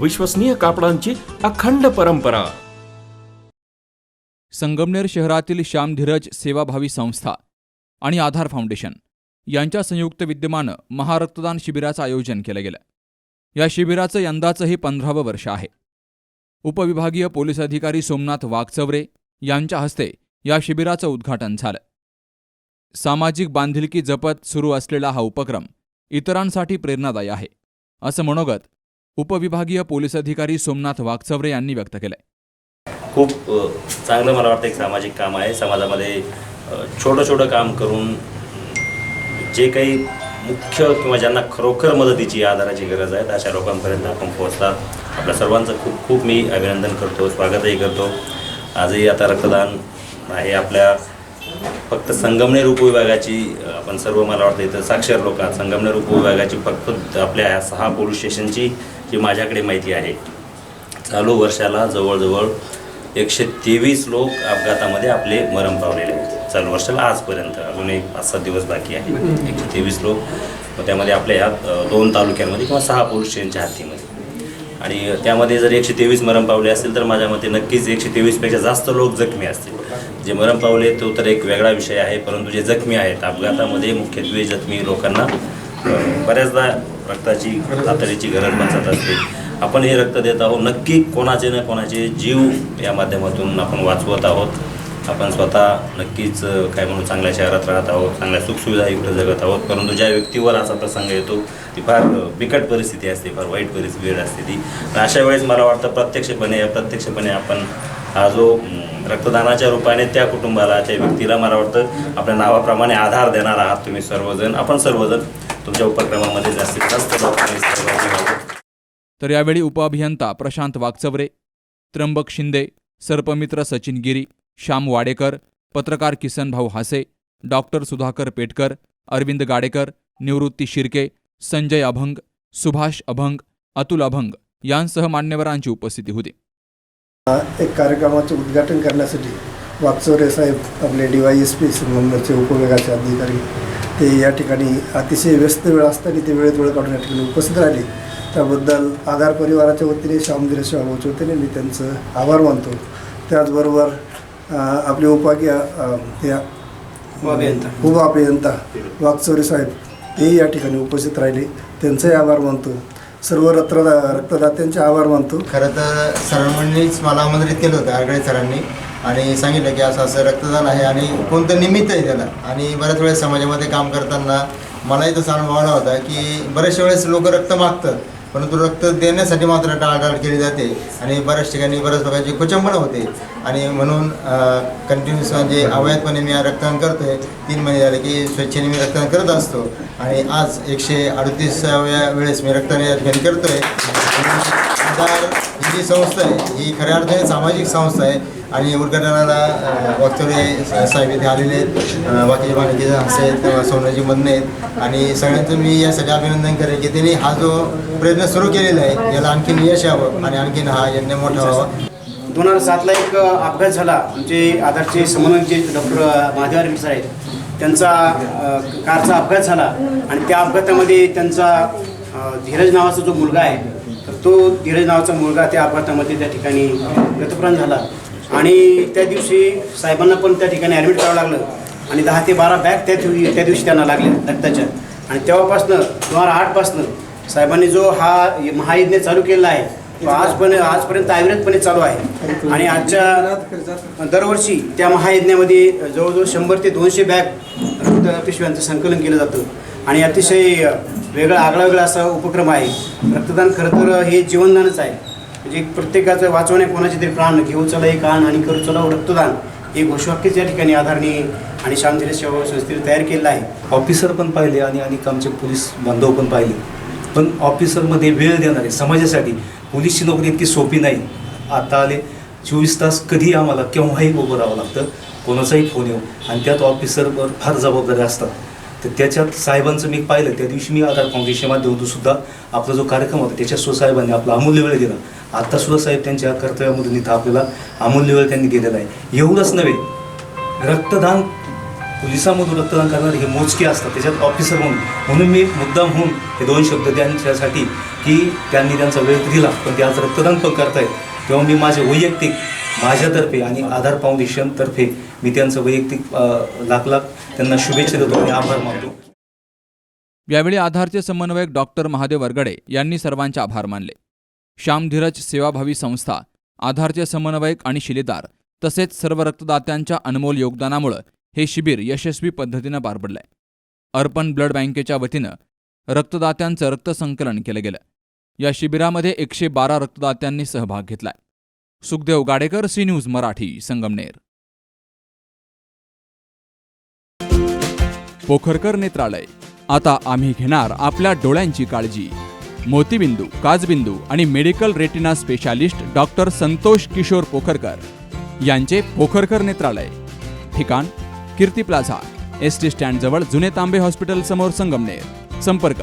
विश्वसनीय कापडांची अखंड परंपरा. संगमनेर शहरातील श्याम धीरज सेवाभावी संस्था आणि आधार फाउंडेशन यांच्या संयुक्त विद्यमानं महारक्तदान शिबिराचं आयोजन केलं गेलं. या शिबिराचं यंदाचं हे पंधरावं वर्ष आहे. उपविभागीय पोलीस अधिकारी सोमनाथ वाघचवरे यांच्या हस्ते या शिबिराचं उद्घाटन झालं. सामाजिक बांधिलकी जपत सुरू असलेला हा उपक्रम इतरांसाठी प्रेरणादायी आहे असं मनोगत उपविभागीय पोलीस अधिकारी सोमनाथ वाघचवरे यांनी व्यक्त केलंय. खूप चांगलं मला वाटतं एक सामाजिक काम आहे. समाजामध्ये छोटं छोटं काम करून जे काही मुख्य किंवा ज्यांना खरोखर मदतीची आधाराची गरज आहे अशा लोकांपर्यंत आपण पोहोचतात आपल्या सर्वांचं खूप खूप मी अभिनंदन करतो स्वागतही करतो. आजही आता रक्तदान आहे आपल्या फक्त संगमनेर उपविभागाची आपण सर्व मला वाटतं इथं साक्षर लोक आहात. संगमनेर उपविभागाची फक्त आपल्या ह्या सहा पोलीस स्टेशनची जी माझ्याकडे माहिती आहे. चालू वर्षाला जवळजवळ एकशे तेवीस लोक अपघातामध्ये आपले मरण पावलेले आहेत चालू वर्षाला आजपर्यंत अजून एक पाच सात दिवस बाकी आहे. एकशे तेवीस लोक. मग त्यामध्ये आपल्या ह्या दोन तालुक्यांमध्ये किंवा सहा पोलीस स्टेशनच्या हातीमध्ये आणि त्यामध्ये जर एकशे तेवीस मरण पावले असतील तर माझ्या मते नक्कीच एकशे तेवीसपेक्षा जास्त लोक जखमी असतील. जे मरण पावले तो तर एक वेगळा विषय आहे परंतु जे जखमी आहेत अपघातामध्ये मुख्यत्वे जखमी लोकांना बऱ्याचदा रक्ताची तातडीची गरज भासत असते. आपण हे रक्त देत आहोत. नक्की कोणाचे ना कोणाचे जीव या माध्यमातून आपण वाचवत आहोत. आपण स्वतः नक्कीच काय म्हणून चांगल्या शहरात राहत आहोत चांगल्या सुखसुविधायुक्त जगत आहोत. परंतु ज्या व्यक्तीवर असा प्रसंग येतो ती फार बिकट परिस्थिती असते फार वाईट परिस्थिती वेळ असते ती. अशा वेळेस मला वाटतं प्रत्यक्षपणे प्रत्यक्षपणे आपण हा जो रक्तदानाच्या रूपाने त्या कुटुंबाला त्या व्यक्तीला मला वाटतं आपल्या नावाप्रमाणे आधार देणार आहात तुम्ही सर्वजण. आपण सर्वजण तुमच्या उपक्रमामध्ये जास्तीत जास्त लोकांनी सहभागी तर यावेळी उपअभियंता प्रशांत वागचवरे त्र्यंबक शिंदे सर्पमित्र सचिन गिरी श्याम वाडेकर पत्रकार किसन भाऊ हासे डॉक्टर सुधाकर पेटकर अरविंद गाडेकर निवृत्ती शिर्के संजय अभंग सुभाष अभंग अतुल अभंग यांसह मान्यवरांची उपस्थिती होती. एक कार्यक्रमाचे उद्घाटन करण्यासाठी वागचौरे साहेब आपले डी वाय एस पी संगमनेरचे उपविभागाचे अधिकारी ते या ठिकाणी अतिशय व्यस्त वेळ असताना ते वेळेत वेळ काढून या ठिकाणी उपस्थित राहिले. त्याबद्दल आधार परिवाराच्या वतीने श्यामगिरी शिवाभाऊच्या वतीने मी त्यांचं आभार मानतो. त्याचबरोबर आपले उपाग्य त्या उप अभियंता वागचौरे साहेब हेही या ठिकाणी उपस्थित राहिले. त्यांचंही आभार मानतो. सर्व रक्तदा रक्तदात्यांचे आभार मानतो. खरं तर सरांनीच मला आमंत्रित केलं होतं आरगळे सरांनी. आणि सांगितलं की असं असं रक्तदान आहे आणि कोणतं निमित्त आहे त्याला. आणि बऱ्याच वेळेस समाजामध्ये काम करताना मलाही तसा अनुभव आला होता की बऱ्याचशा वेळेस लोक रक्त मागतात. परंतु रक्त देण्यासाठी मात्र टाळाटाळ केली जाते आणि बऱ्याच ठिकाणी बऱ्याच लोकांची कुचंबना होते. आणि म्हणून कंटिन्युअस म्हणजे अवैधपणे मी रक्तदान करतो आहे तीन महिने झाले की स्वेच्छेने मी रक्तदान करत असतो. आणि आज एकशे अडतीसाव्या वेळेस मी रक्तदान या ठिकाणी करतो आहे जी संस्था आहे ही खऱ्या अर्थाने सामाजिक संस्था आहे. आणि उद्घाटनाला वक्तव्य साहेब इथे आलेले आहेत. बाकीचे माणिके हसे आहेत सोनाजी मधने आहेत. आणि सगळ्यांचं मी यासाठी अभिनंदन करेन की त्यांनी हा जो प्रयत्न सुरू केलेला आहे याला आणखीन यश यावं आणि आणखीन हा यज्ञ मोठा व्हावा. दोन हजार सातला एक अपघात झाला. आमचे आधारचे समन्वयक जे डॉक्टर महादेव सर आहेत त्यांचा कारचा अपघात झाला. आणि त्या अपघातामध्ये त्यांचा धीरज नावाचा जो मुलगा आहे तर तो धीरज नावाचा मुलगा त्या अपघातामध्ये त्या ठिकाणी गतप्राण झाला. आणि त्या दिवशी साहेबांना पण त्या ठिकाणी ॲडमिट करावं लागलं. आणि दहा ते बारा बॅग त्या दिवशी त्या दिवशी त्यांना लागल्या रक्ताच्या आणि तेव्हापासनं दोन हजार आठपासनं साहेबांनी जो हा महायज्ञ चालू केलेला आहे तो आजपर्यंत आजपर्यंत अविरतपणे चालू आहे. आणि आजच्या दरवर्षी त्या महायज्ञामध्ये जवळजवळ शंभर ते दोनशे बॅग रक्त पिशव्यांचं संकलन केलं जातं. आणि अतिशय वेगळा आगळा वेगळा असा उपक्रम आहे. रक्तदान खरं तर हे जीवनदानच आहे. म्हणजे प्रत्येकाचं वाचवणे कोणाचे तरी प्राण घेऊ चला एक आण आणि करू चला रक्तदान हे घोषवाक्यच या ठिकाणी आधारणी आणि शांततेने सेवा संस्थेने तयार केलेलं आहे. ऑफिसर पण पाहिले आणि अनेक आमचे पोलीस बांधव पण पाहिले. पण ऑफिसरमध्ये वेळ देणारे समाजासाठी पोलीसची नोकरी इतकी सोपी नाही. आता आले चोवीस तास कधी आम्हाला केव्हाही उभं राहावं लागतं कोणाचाही फोन येऊ. आणि त्यात ऑफिसरवर फार जबाबदारी असतात. तर त्याच्यात साहेबांचं मी पाहिलं त्या दिवशी मी आधार फाउंडेशन माध्यमातून सुद्धा. आपला जो कार्यक्रम होता त्याच्यात सुद्धा साहेबांनी आपला अमूल्य वेळ दिला. आता सुद्धा साहेब त्यांच्या कर्तव्यामधून इथं आपल्याला अमूल्य वेळ त्यांनी दिलेला आहे. एवढंच नव्हे रक्तदान पोलिसामधून रक्तदान करणारे हे मोजके असतात त्याच्यात ऑफिसर म्हणून. म्हणून मी मुद्दाम होऊन हे दोन शब्द त्यांच्यासाठी की त्यांनी त्यांचा वेळ दिला पण ते आज रक्तदान पण करतायत. तेव्हा मी माझे वैयक्तिक माझ्यातर्फे आणि आधार फाउंडेशनतर्फे मी त्यांचं वैयक्तिक लाख लाख त्यांना शुभेच्छा देतो आणि आभार मानतो. यावेळी आधारचे समन्वयक डॉक्टर महादेव वरगडे यांनी सर्वांचे आभार मानले. श्यामधीरज सेवाभावी संस्था आधारचे समन्वयक आणि शिलेदार तसेच सर्व रक्तदात्यांच्या अनमोल योगदानामुळं हे शिबिर यशस्वी पद्धतीनं पार पडलंय. अर्पण ब्लड बँकेच्या वतीनं रक्तदात्यांचं रक्तसंकलन केलं गेलं. या शिबिरामध्ये एकशे बारा रक्तदात्यांनी सहभाग घेतलाय. Sukhdev Gadekar C news Marathi Sangamner. Pokharkar नेत्रालय. आता आम्ही घेणार आपल्या डोळ्यांची काळजी. मोतीबिंदू काजबिंदू आणि medical retina specialist doctor Santosh Kishor Pokharkar यांचे पोखरकर नेत्रालय. ठिकाण कीर्ती प्लाझा एस टी स्टँडजवळ जुने तांबे हॉस्पिटल समोर संगमनेर. संपर्क